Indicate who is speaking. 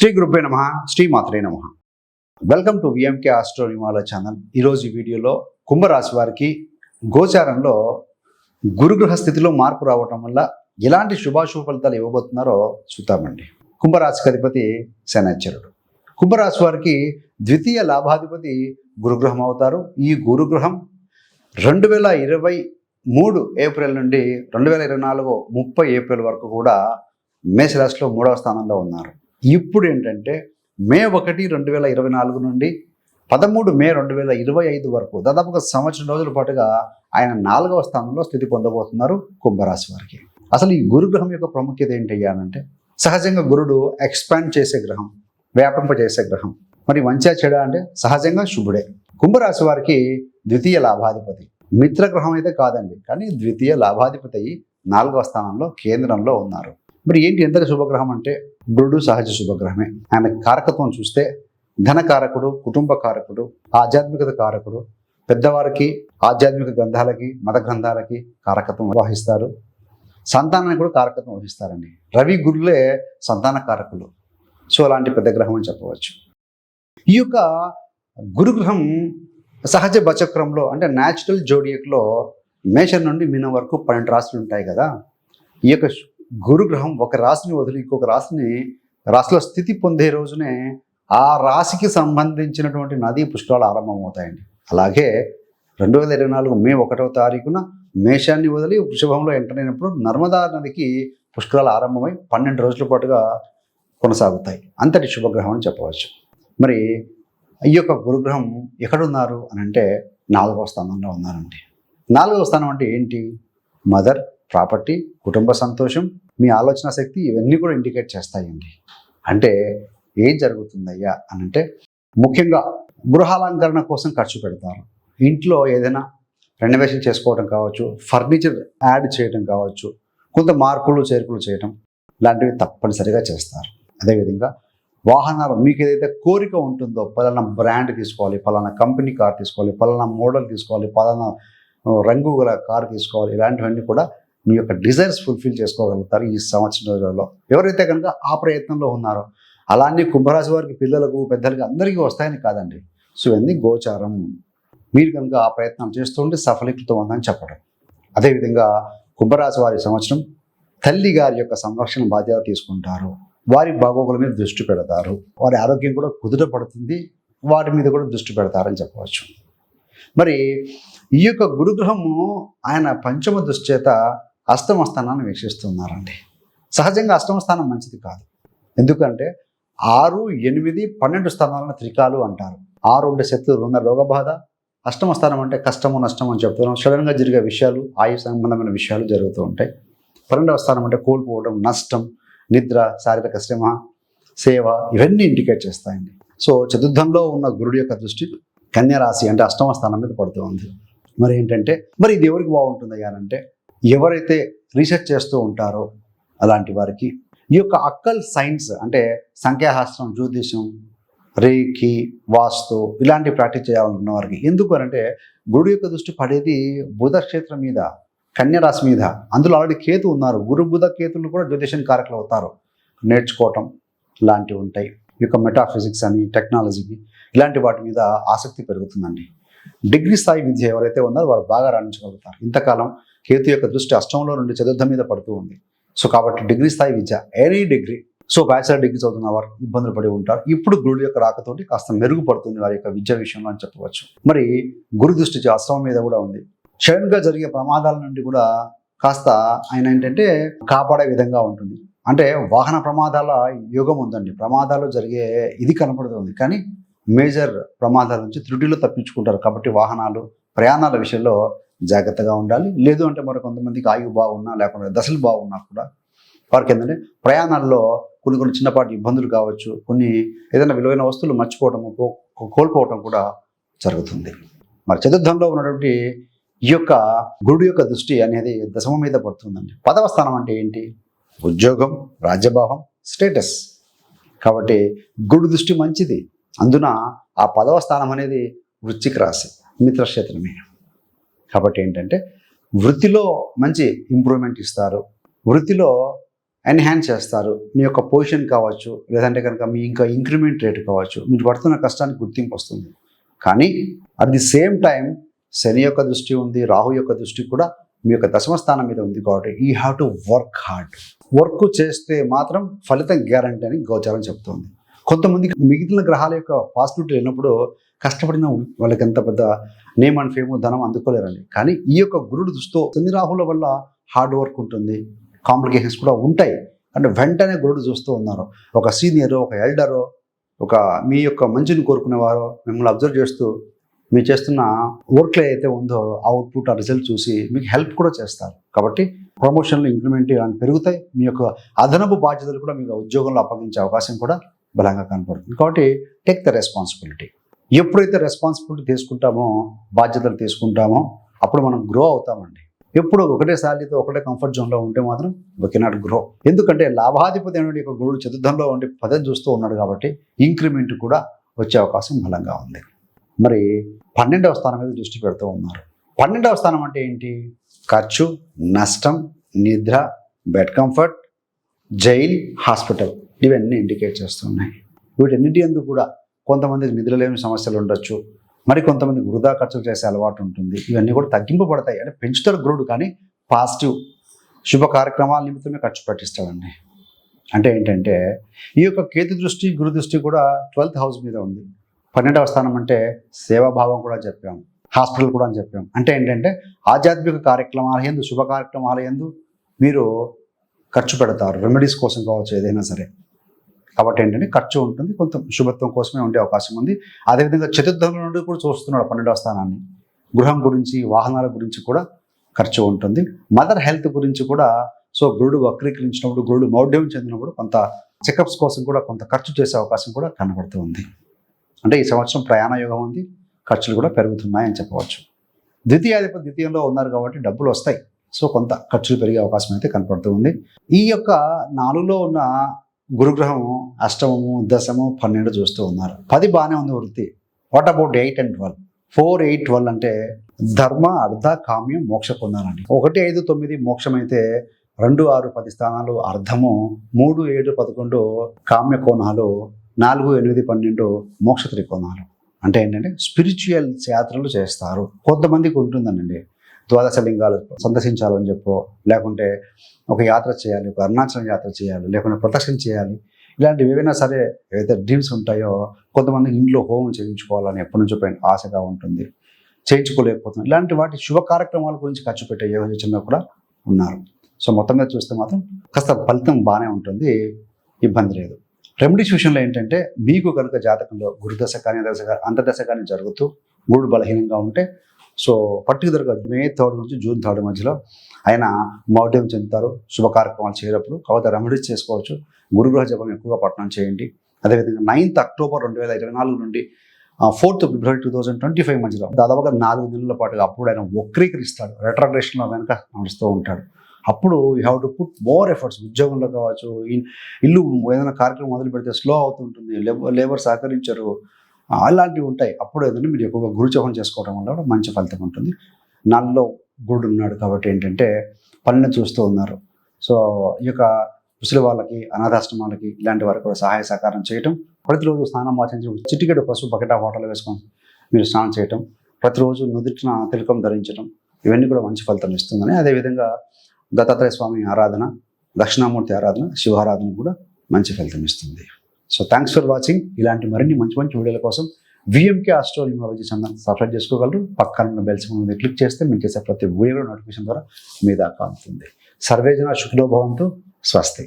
Speaker 1: శ్రీ గురుపే నమ శ్రీ మాత్రే నమ. వెల్కమ్ టు విఎంకే ఆస్ట్రో నిమాల ఛానల్ ఈరోజు ఈ వీడియోలో కుంభరాశి వారికి గోచారంలో గురుగ్రహ స్థితిలో మార్పు రావటం వల్ల ఎలాంటి శుభాశుభ ఫలితాలు ఇవ్వబోతున్నారో చూద్దామండి. కుంభరాశికి అధిపతి శనాచరుడు కుంభరాశి వారికి ద్వితీయ లాభాధిపతి గురుగ్రహం అవుతారు. ఈ గురుగ్రహం రెండు వేల ఇరవై మూడు ఏప్రిల్ నుండి రెండు వేల ఇరవై నాలుగు ముప్పై ఏప్రిల్ వరకు కూడా మేషరాశిలో మూడవ స్థానంలో ఉన్నారు. ఇప్పుడు ఏంటంటే మే ఒకటి రెండు వేల ఇరవై నాలుగు నుండి పదమూడు మే రెండు వేల ఇరవై ఐదు వరకు దాదాపుగా సంవత్సరం రోజుల పాటుగా ఆయన నాలుగవ స్థానంలో స్థితి పొందబోతున్నారు కుంభరాశి వారికి. అసలు ఈ గురుగ్రహం యొక్క ప్రాముఖ్యత ఏంటయ్యానంటే సహజంగా గురుడు ఎక్స్పాండ్ చేసే గ్రహం వ్యాపింపజేసే గ్రహం. మరి మంచిగా చెడ అంటే సహజంగా శుభుడే. కుంభరాశి వారికి ద్వితీయ లాభాధిపతి. మిత్రగ్రహం అయితే కాదండి కానీ ద్వితీయ లాభాధిపతి నాలుగవ స్థానంలో కేంద్రంలో ఉన్నారు. మరి ఏంటి ఎంత శుభగ్రహం అంటే? గురుడు సహజ శుభగ్రహమే. ఆయన కారకత్వం చూస్తే ధనకారకుడు కుటుంబ కారకుడు ఆధ్యాత్మికత కారకుడు పెద్దవారికి ఆధ్యాత్మిక గ్రంథాలకి మత గ్రంథాలకి కారకత్వం వహిస్తారు. సంతానాన్ని కూడా కారకత్వం వహిస్తారండి. రవి గురులే సంతాన కారకులు. సో అలాంటి పెద్ద గ్రహం అని చెప్పవచ్చు. ఈ యొక్క గురుగ్రహం సహజ బచక్రంలో అంటే న్యాచురల్ జోడియక్లో మేషం నుండి మీనం వరకు పన్నెండు రాశులు ఉంటాయి కదా? ఈ యొక్క గురుగ్రహం ఒక రాశిని వదిలి ఇంకొక రాశిని రాశిలో స్థితి పొందే రోజునే ఆ రాశికి సంబంధించినటువంటి నదీ పుష్కరాలు ఆరంభమవుతాయండి. అలాగే రెండు వేల ఇరవై నాలుగు మే ఒకటవ తారీఖున మేషాన్ని వదిలి వృషభంలో ఎంటర్ అయినప్పుడు నర్మదా నదికి పుష్కరాలు ఆరంభమై పన్నెండు రోజుల పాటుగా కొనసాగుతాయి. అంతటి శుభగ్రహం అని చెప్పవచ్చు. మరి ఈ యొక్క గురుగ్రహం ఎక్కడున్నారు అని అంటే నాలుగవ స్థానంలో ఉన్నారండి. నాలుగవ స్థానం అంటే ఏంటి? మదర్ ప్రాపర్టీ కుటుంబ సంతోషం మీ ఆలోచన శక్తి ఇవన్నీ కూడా ఇండికేట్ చేస్తాయండి. అంటే ఏం జరుగుతుందయ్యా అని అంటే ముఖ్యంగా గృహాలంకరణ కోసం ఖర్చు పెడతారు. ఇంట్లో ఏదైనా రెనోవేషన్ చేసుకోవడం కావచ్చు ఫర్నిచర్ యాడ్ చేయడం కావచ్చు కొంత మార్పులు చేర్పులు చేయడం లాంటివి తప్పనిసరిగా చేస్తారు. అదేవిధంగా వాహనాలు మీకు ఏదైతే కోరిక ఉంటుందో పలానా బ్రాండ్ తీసుకోవాలి పలానా కంపెనీ కార్ తీసుకోవాలి పలానా మోడల్ తీసుకోవాలి పలానా రంగు గల కార్ తీసుకోవాలి ఇలాంటివన్నీ కూడా మీ యొక్క డిజైర్స్ ఫుల్ఫిల్ చేసుకోగలుగుతారు ఈ సంవత్సరం ఎవరైతే కనుక ఆ ప్రయత్నంలో ఉన్నారో అలానే కుంభరాశి వారికి పిల్లలకు పెద్దలకు అందరికీ వస్తాయని కాదండి. సో ఇవన్నీ గోచారం. మీరు కనుక ఆ ప్రయత్నం చేస్తుంటే సఫలీకృతం ఉందని చెప్పడం. అదేవిధంగా కుంభరాశి వారి సంవత్సరం తల్లి గారి యొక్క సంరక్షణ బాధ్యత తీసుకుంటారు. వారి బాగోగుల మీద దృష్టి పెడతారు. వారి ఆరోగ్యం కూడా కుదుట పడుతుంది. వాటి మీద కూడా దృష్టి పెడతారని చెప్పవచ్చు. మరి ఈ యొక్క గురుగ్రహము ఆయన పంచమ దృష్చేత అష్టమ స్థానాన్ని వీక్షిస్తున్నారండి. సహజంగా అష్టమ స్థానం మంచిది కాదు. ఎందుకంటే ఆరు ఎనిమిది పన్నెండు స్థానాలను త్రికాలు అంటారు. ఆరు ఉండే శత్రువులు ఉన్న రోగబాధ అష్టమ స్థానం అంటే కష్టము నష్టం అని చెప్తున్నాం. సడన్గా జరిగే విషయాలు ఆయు సంబంధమైన విషయాలు జరుగుతూ ఉంటాయి. పన్నెండవ స్థానం అంటే కోల్పోవడం నష్టం నిద్ర శారీరక శ్రమ సేవ ఇవన్నీ ఇండికేట్ చేస్తాయండి. సో చతుర్థంలో ఉన్న గురుడు యొక్క దృష్టి కన్యరాశి అంటే అష్టమ స్థానం మీద పడుతూ ఉంది. మరి ఏంటంటే మరి ఇది ఎవరికి బాగుంటుంది అంటే ఎవరైతే రీసెర్చ్ చేస్తూ ఉంటారో అలాంటి వారికి ఈ యొక్క అక్కల్ సైన్స్ అంటే సంఖ్యాశాస్త్రం జ్యోతిషం రేఖి వాస్తు ఇలాంటి ప్రాక్టీస్ చేయాలనుకున్న వారికి ఎందుకు అంటే గురుడు యొక్క దృష్టి పడేది బుధ క్షేత్రం మీద కన్యరాశి మీద. అందులో ఆల్రెడీ కేతు ఉన్నారు. గురు బుధ కేతులు కూడా జ్యోతిషం కారకులు అవుతారు. నేర్చుకోవటం లాంటివి ఉంటాయి. ఈ యొక్క మెటాఫిజిక్స్ అని టెక్నాలజీకి ఇలాంటి వాటి మీద ఆసక్తి పెరుగుతుందండి. డిగ్రీ స్థాయి విద్య ఎవరైతే ఉన్నారో వారు బాగా రాణించగలుగుతారు. ఇంతకాలం కేతు యొక్క దృష్టి అష్టంలో నుండి చతుర్థం మీద పడుతూ ఉంది. సో కాబట్టి డిగ్రీ స్థాయి విద్య any degree. So bachelor degree చదువుతున్న వారు ఇబ్బందులు పడి ఉంటారు. ఇప్పుడు గురుడు యొక్క రాకతోటి కాస్త మెరుగుపడుతుంది వారి యొక్క విద్య విషయంలో అని చెప్పవచ్చు. మరి గురు దృష్టి అష్టమం మీద కూడా ఉంది. సడన్గా జరిగే ప్రమాదాల నుండి కూడా కాస్త ఆయన ఏంటంటే కాపాడే విధంగా ఉంటుంది. అంటే వాహన ప్రమాదాల యోగం ఉందండి. ప్రమాదాలు జరిగే ఇది కనపడుతుంది. కానీ మేజర్ ప్రమాదాల నుంచి త్రుటిలో తప్పించుకుంటారు. కాబట్టి వాహనాలు ప్రయాణాల విషయంలో జాగ్రత్తగా ఉండాలి. లేదు అంటే మరి కొంతమందికి ఆయువు బాగున్నా లేకుండా దశలు బాగున్నా కూడా వారికి ఏంటంటే ప్రయాణాల్లో కొన్ని కొన్ని చిన్నపాటి ఇబ్బందులు కావచ్చు కొన్ని ఏదైనా విలువైన వస్తువులు మర్చిపోవటం కో- కోల్పోవటం కూడా జరుగుతుంది. మరి చతుర్థంలో ఉన్నటువంటి ఈ యొక్క గురుడు యొక్క దృష్టి అనేది దశమ మీద పడుతుందండి. పదవ స్థానం అంటే ఏంటి? ఉద్యోగం రాజ్యభావం స్టేటస్. కాబట్టి గురుడు దృష్టి మంచిది. అందున ఆ పదవ స్థానం అనేది వృశ్చిక రాశి మిత్రక్షేత్రమే. కాబట్టి ఏంటంటే వృత్తిలో మంచి ఇంప్రూవ్మెంట్ ఇస్తారు. వృత్తిలో ఎన్హాన్స్ చేస్తారు. మీ యొక్క పొజిషన్ కావచ్చు లేదంటే కనుక మీ ఇంకా ఇంక్రిమెంట్ రేట్ కావచ్చు మీరు పడుతున్న కష్టానికి గుర్తింపు వస్తుంది. కానీ అట్ ది సేమ్ టైం శని యొక్క దృష్టి ఉంది రాహు యొక్క దృష్టి కూడా మీ యొక్క దశమ స్థానం మీద ఉంది కాబట్టి ఈ have to work hard work చేస్తే మాత్రం ఫలితం గ్యారంటీ అని గోచారం చెప్తుంది. కొంతమందికి మిగిలిన గ్రహాల యొక్క పాజిటివిటీ లేనప్పుడు కష్టపడిన వాళ్ళకి ఎంత పెద్ద నేమ్ అండ్ ఫేమ్ ధనం అందుకోలేరండి. కానీ ఈ యొక్క గురుడు దృష్టితో శని రాహుల వల్ల హార్డ్ వర్క్ ఉంటుంది కాంప్లికేషన్స్ కూడా ఉంటాయి. అంటే వెంటనే గురుడు చూస్తూ ఉన్నారు. ఒక సీనియర్ ఒక ఎల్డరు ఒక మీ యొక్క మంచిని కోరుకునేవారో మిమ్మల్ని అబ్జర్వ్ చేస్తూ మీరు చేస్తున్న వర్క్లో అయితే ఉందో అవుట్పుట్ ఆ రిజల్ట్ చూసి మీకు హెల్ప్ కూడా చేస్తారు. కాబట్టి ప్రమోషన్లు ఇంక్రిమెంట్ ఇలాంటి పెరుగుతాయి. మీ యొక్క అదనపు బాధ్యతలు కూడా మీకు ఉద్యోగంలో అప్పగించే అవకాశం కూడా బలంగా కనపడుతుంది. కాబట్టి టేక్ ద రెస్పాన్సిబిలిటీ ఎప్పుడైతే రెస్పాన్సిబిలిటీ తీసుకుంటామో బాధ్యతలు తీసుకుంటామో అప్పుడు మనం గ్రో అవుతామండి. ఎప్పుడు ఒకటే శాలరీతో ఒకటే కంఫర్ట్ జోన్లో ఉంటే మాత్రం వీ కెనాట్ గ్రో ఎందుకంటే లాభాధిపతి అనేటువంటి ఒక గురుడు చతుర్థంలో ఉండి పదవి చూస్తూ ఉన్నాడు కాబట్టి ఇంక్రిమెంట్ కూడా వచ్చే అవకాశం బలంగా ఉంది. మరి పన్నెండవ స్థానం మీద దృష్టి పెడుతూ ఉన్నారు. పన్నెండవ స్థానం అంటే ఏంటి? ఖర్చు నష్టం నిద్ర బెడ్ కంఫర్ట్ జైల్ హాస్పిటల్ ఇవన్నీ ఇండికేట్ చేస్తున్నాయి వీటన్నిటి ఎందుకు కూడా కొంతమందికి లేని సమస్యలు ఉండొచ్చు. మరి కొంతమంది వృధా ఖర్చులు చేసే అలవాటు ఉంటుంది. ఇవన్నీ కూడా తగ్గింపబడతాయి అంటే పెంచుతాడు గురుడు కానీ పాజిటివ్ శుభ కార్యక్రమాల నిమిత్తమే ఖర్చు పెట్టిస్తాడండి. అంటే ఏంటంటే ఈ యొక్క కేతు దృష్టి గురు దృష్టి కూడా ట్వెల్త్ హౌస్ మీద ఉంది. పన్నెండవ స్థానం అంటే సేవాభావం కూడా చెప్పాం. హాస్పిటల్ కూడా అని చెప్పాం. అంటే ఏంటంటే ఆధ్యాత్మిక కార్యక్రమాల ఎందు శుభ కార్యక్రమాల ఎందు మీరు ఖర్చు పెడతారు. రెమెడీస్ కోసం కావచ్చు ఏదైనా సరే. కాబట్టి ఏంటంటే ఖర్చు ఉంటుంది కొంత శుభత్వం కోసమే ఉండే అవకాశం ఉంది. అదేవిధంగా చతుర్థంలో నుండి కూడా చూస్తున్నాడు పన్నెండవ స్థానాన్ని. గృహం గురించి వాహనాల గురించి కూడా ఖర్చు ఉంటుంది. మదర్ హెల్త్ గురించి కూడా సో గురుడు వక్రీకరించినప్పుడు గురుడు మౌఢ్యం చెందినప్పుడు కొంత చెకప్స్ కోసం కూడా కొంత ఖర్చు చేసే అవకాశం కూడా కనబడుతూ ఉంది. అంటే ఈ సంవత్సరం ప్రయాణ యోగం ఉంది ఖర్చులు కూడా పెరుగుతున్నాయని చెప్పవచ్చు. ద్వితీయాధిపతి ద్వితీయంలో ఉన్నారు కాబట్టి డబ్బులు వస్తాయి. సో కొంత ఖర్చులు పెరిగే అవకాశం అయితే కనపడుతూ ఉంది. ఈ యొక్క నాలుగులో ఉన్న గురుగ్రహము అష్టమము దశము పన్నెండు చూస్తూ ఉన్నారు. పది బాగానే ఉంది వృత్తి. What about eight and twelve four eight twelve అంటే ధర్మ అర్ధ కామ్యం మోక్ష పొందాలండి. ఒకటి ఐదు తొమ్మిది మోక్షం అయితే రెండు ఆరు పది స్థానాలు అర్ధము మూడు ఏడు పదకొండు కామ్య కోణాలు నాలుగు ఎనిమిది పన్నెండు మోక్ష త్రికోణాలు. అంటే ఏంటంటే స్పిరిచువల్ యాత్రలు చేస్తారు. కొంతమందికి ఉంటుందనండి ద్వాదశ లింగాలు సందర్శించాలని చెప్పో లేకుంటే ఒక యాత్ర చేయాలి ఒక అరుణాచలం యాత్ర చేయాలి లేకుంటే ప్రదక్షిణ చేయాలి ఇలాంటివి ఏవైనా సరే ఏదైతే డ్రీమ్స్ ఉంటాయో కొంతమంది ఇంట్లో హోమం చేయించుకోవాలని ఎప్పటి నుంచో పైన ఆశగా ఉంటుంది. చేయించుకోలేకపోతున్నారు ఇలాంటి వాటి శుభ కార్యక్రమాల గురించి ఖర్చు పెట్టే యోజన కూడా ఉన్నారు. సో మొత్తం మీద చూస్తే మాత్రం కాస్త ఫలితం బాగానే ఉంటుంది. ఇబ్బంది లేదు. రెమెడీస్ విషయంలో ఏంటంటే మీకు కనుక జాతకంలో గురుదశ కానీ దశ కానీ అంతదశ కానీ జరుగుతూ గురుడు బలహీనంగా ఉంటే సో పర్టికులర్గా మే థర్డ్ నుంచి జూన్ థర్డ్ మధ్యలో ఆయన మౌఢ్యం చెందుతారు. శుభ కార్యక్రమాలు చేయనప్పుడు కాబట్టి రెమెడీస్ చేసుకోవచ్చు. గురుగ్రహ జపం ఎక్కువగా పట్టణం చేయండి. అదేవిధంగా నైన్త్ అక్టోబర్ రెండు వేల ఇరవై నాలుగు నుండి fourth February two thousand twenty five మధ్యలో దాదాపుగా నాలుగు నెలల పాటుగా అప్పుడు ఆయన వక్రీకరిస్తాడు. రెట్రాగ్రేషన్లో వెనక నడుస్తూ ఉంటాడు. అప్పుడు you have to put more efforts ఉద్యోగంలో కావచ్చు ఇల్లు ఏదైనా కార్యక్రమం మొదలు పెడితే స్లో అవుతుంటుంది లేబర్ లేబర్ సహకరించరు. అలాంటివి ఉంటాయి. అప్పుడు ఏదంటే మీరు ఎక్కువగా గురుచోహం చేసుకోవడం వల్ల కూడా మంచి ఫలితం ఉంటుంది. నాలుగులో గురుడు ఉన్నాడు కాబట్టి ఏంటంటే పనిని చూస్తూ ఉన్నారు. సో ఈ యొక్క ముసలి వాళ్ళకి అనాథాశ్రమాలకి ఇలాంటి వారికి కూడా సహాయ సహకారం చేయటం ప్రతిరోజు స్నానం ఆచరించి చిటికెడు పసుపు బకెట్ హోటల్ వేసుకొని మీరు స్నానం చేయటం ప్రతిరోజు నుదుటిన తిలకం ధరించడం ఇవన్నీ కూడా మంచి ఫలితం ఇస్తుందని. అదేవిధంగా దత్తాత్రేయ స్వామి ఆరాధన దక్షిణామూర్తి ఆరాధన శివారాధన కూడా మంచి ఫలితం ఇస్తుంది. సో థ్యాంక్స్ ఫర్ వాచింగ్ ఇలాంటి మరిన్ని మంచి మంచి వీడియోల కోసం VMK astro numerology channel subscribe చేసుకోగలరు. పక్కన ఉన్న బెల్స్ మీద క్లిక్ చేస్తే మేము చేసే ప్రతి వీడియో నోటిఫికేషన్ ద్వారా మీ దాకా అందుతుంది. సర్వేజన శుక్లో భవంతు స్వస్తి.